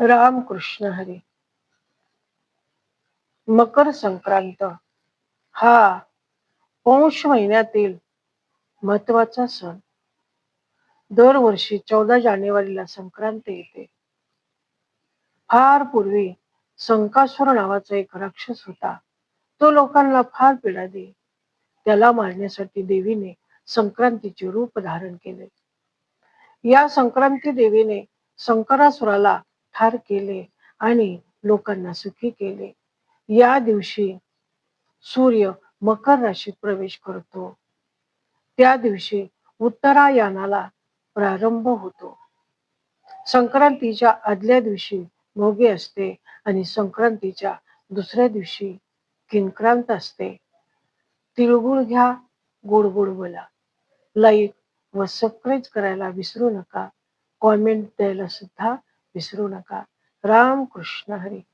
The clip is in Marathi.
राम कृष्ण हरी. मकर संक्रांत हा पौष महिन्यातील महत्त्वाचा सण. दरवर्षी चौदा जानेवारीला संक्रांत येते. फार पूर्वी संकासुर नावाचा एक राक्षस होता. तो लोकांना फार पीडा दे त्याला मारण्यासाठी देवीने संक्रांतीचे रूप धारण केले. या संक्रांती देवीने संकरासुराला ठार केले आणि लोकांना सुखी केले. या दिवशी सूर्य मकर राशीत प्रवेश करतो. त्या दिवशी उत्तरायणाला प्रारंभ होतो. संक्रांतीच्या आदल्या दिवशी भोगी असते आणि संक्रांतीच्या दुसऱ्या दिवशी किंक्रांत असते. तिळगुळ घ्या गोड गोड बोला. लाईक व सबस्क्राईब करायला विसरू नका. कॉमेंट द्यायला सुद्धा विसरू नका. राम कृष्ण हरी.